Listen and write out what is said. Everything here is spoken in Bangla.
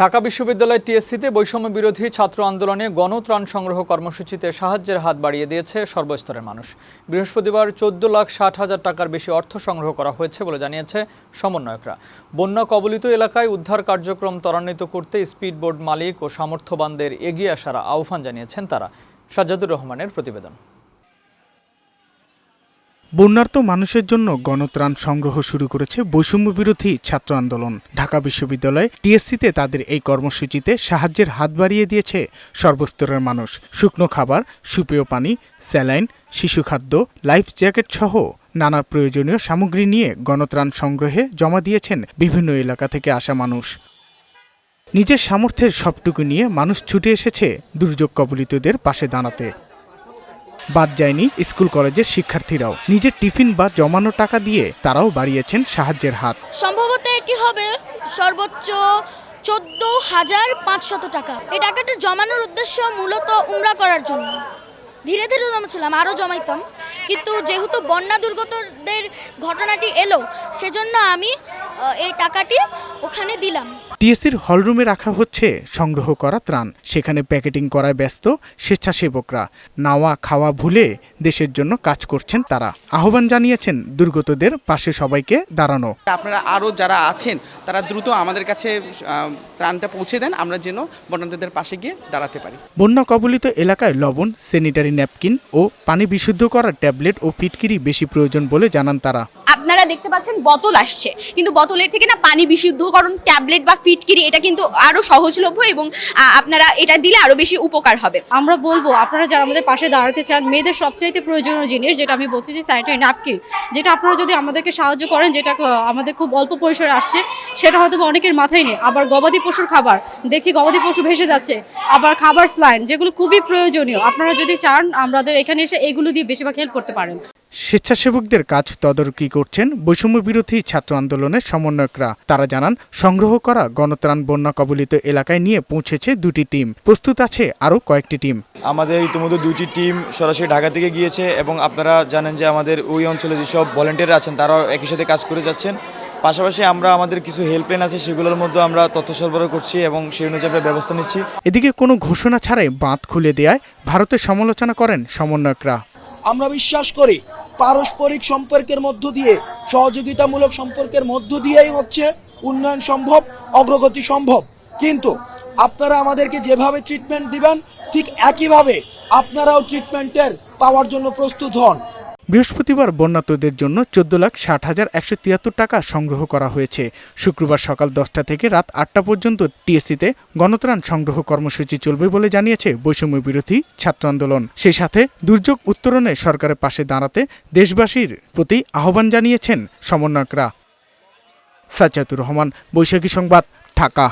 ঢাকা বিশ্ববিদ্যালয় টিএসসিতে বৈষম্য বিরোধী ছাত্র আন্দোলনে গণত্রাণ সংগ্রহ কর্মসূচিতে সাহায্যের হাত বাড়িয়ে দিয়েছে সর্বস্তরের মানুষ। বৃহস্পতিবার চোদ্দ লাখ ষাট হাজার টাকার বেশি অর্থ সংগ্রহ করা হয়েছে বলে জানিয়েছে সমন্বয়করা। বন্যা কবলিত এলাকায় উদ্ধার কার্যক্রম ত্বরান্বিত করতে স্পিডবোট মালিক ও সামর্থ্যবানদের এগিয়ে আসার আহ্বান জানিয়েছেন তারা। সাজ্জাদুর রহমানের প্রতিবেদন। বন্যার্ত মানুষের জন্য গণত্রাণ সংগ্রহ শুরু করেছে বৈষম্য বিরোধী ছাত্র আন্দোলন। ঢাকা বিশ্ববিদ্যালয় টিএসসিতে তাদের এই কর্মসূচিতে সাহায্যের হাত বাড়িয়ে দিয়েছে সর্বস্তরের মানুষ। শুকনো খাবার, সুপেয় পানি, স্যালাইন, শিশু খাদ্য, লাইফ জ্যাকেট সহ নানা প্রয়োজনীয় সামগ্রী নিয়ে গণত্রাণ সংগ্রহে জমা দিয়েছেন বিভিন্ন এলাকা থেকে আসা মানুষ। নিজের সামর্থ্যের সবটুকু নিয়ে মানুষ ছুটে এসেছে দুর্যোগ কবলিতদের পাশে দাঁড়াতে। বাদ যায়নি স্কুল কলেজের শিক্ষার্থীরাও। নিজের টিফিন বা জমানো টাকা দিয়ে তারাও বাড়িয়েছেন সাহায্যের হাত। সম্ভবত এটি হবে সর্বোচ্চ চোদ্দ হাজার পাঁচশত টাকা। এই টাকাটা জমানোর উদ্দেশ্য মূলত উমরা করার জন্য। ধীরে ধীরে জমাচ্ছিলাম আরও জমাইতাম। কিন্তু যেহেতু বন্যা দুর্গতদের ঘটনাটি এলো, সেজন্য আমি এই টাকাটি ওখানে দিলাম। টিএসসির হলরুমে রাখা হচ্ছে সংগ্রহ করা ত্রাণ। সেখানে প্যাকেটিং করায় ব্যস্ত স্বেচ্ছাসেবকরা। নাওয়া খাওয়া ভুলে দেশের জন্য কাজ করছেন তারা। আহ্বান জানিয়েছেন দুর্গতদের পাশে সবাইকে দাঁড়ানো। আপনারা আরও যারা আছেন তারা দ্রুত আমাদের কাছে ত্রাণটা পৌঁছে দেন। আমরা যেন বন্যার্থীদের পাশে গিয়ে দাঁড়াতে পারি। বন্যা কবলিত এলাকায় লবণ স্যানিটারি ন্যাপকিন ও পানি বিশুদ্ধ করার ট্যাবলেট ও ফিটকিরি বেশি প্রয়োজন বলে জানান তারা। আপনারা দেখতে পাচ্ছেন বোতল আসছে। কিন্তু বোতলের থেকে না পানি বিশুদ্ধকরণ, ট্যাবলেট বা ফিটকিরি এটা কিন্তু আরও সহজলভ্য এবং আপনারা এটা দিলে আরও বেশি উপকার হবে। আমরা বলব, আপনারা যারা আমাদের পাশে দাঁড়াতে চান, মেয়েদের সবচাইতে প্রয়োজনীয় জিনিস যেটা আমি বলছি যে স্যানিটারি ন্যাপকিন যেটা আপনারা যদি আমাদেরকে সাহায্য করেন, যেটা আমাদের খুব অল্প পরিসরে আসছে, সেটা হয়তো অনেকের মাথায় নেই। আবার গবাদি পশুর খাবার, দেখছি গবাদি পশু ভেসে যাচ্ছে। আবার খাবার স্লাইন যেগুলো খুবই প্রয়োজনীয়। আপনারা যদি চান, আমাদের এখানে এসে এগুলো দিয়ে বেশিরভাগ হেল্প করতে পারেন। স্বেচ্ছাসেবকদের কাজ তদারকি করছেন বৈষম্য বিরোধী ছাত্র আন্দোলনের সমন্বয়করা। তারা জানান সংগ্রহ করা গণত্রাণ বন্যা কবলিত এলাকায় নিয়ে পৌঁছেছে দুটি টিম। প্রস্তুত আছে আরও কয়েকটি টিম। আমাদের ইতিমধ্যে দুটি টিম সরাসরি ঢাকা থেকে গিয়েছে এবং আপনারা জানেন যে আমাদের ওই অঞ্চলে যেসব ভলেন্টিয়ার আছেন তারাও একই সাথে কাজ করে যাচ্ছেন। পাশাপাশি আমরা আমাদের কিছু হেল্পলাইন আছে সেগুলোর মধ্যে আমরা তথ্য সরবরাহ করছি এবং সেই অনুযায়ী আমরা ব্যবস্থা নিচ্ছি। এদিকে কোনো ঘোষণা ছাড়াই বাঁধ খুলে দেয়ায় ভারতের সমালোচনা করেন সমন্বয়করা। আমরা বিশ্বাস করি পারস্পরিক সম্পর্কের মধ্য দিয়ে, সহযোগিতামূলক সম্পর্কের মধ্য দিয়েই হচ্ছে উন্নয়ন সম্ভব, অগ্রগতি সম্ভব। কিন্তু আপনারা আমাদেরকে যেভাবে ট্রিটমেন্ট দিবেন, ঠিক একইভাবে আপনারাও ট্রিটমেন্টের পাওয়ার জন্য প্রস্তুত হন। বৃহস্পতিবার বন্যাতদের জন্য চোদ্দ লাখ ষাট হাজার একশো তিয়াত্তর টাকা সংগ্রহ করা হয়েছে। শুক্রবার সকাল দশটা থেকে রাত আটটা পর্যন্ত টিএসসিতে গণত্রাণ সংগ্রহ কর্মসূচি চলবে বলে জানিয়েছে বৈষম্য বিরোধী ছাত্র আন্দোলন। সেই সাথে দুর্যোগ উত্তরণে সরকারের পাশে দাঁড়াতে দেশবাসীর প্রতি আহ্বান জানিয়েছেন সমন্বয়করা। সাজ্জাতুর রহমান, বৈশাখী সংবাদ, ঢাকা।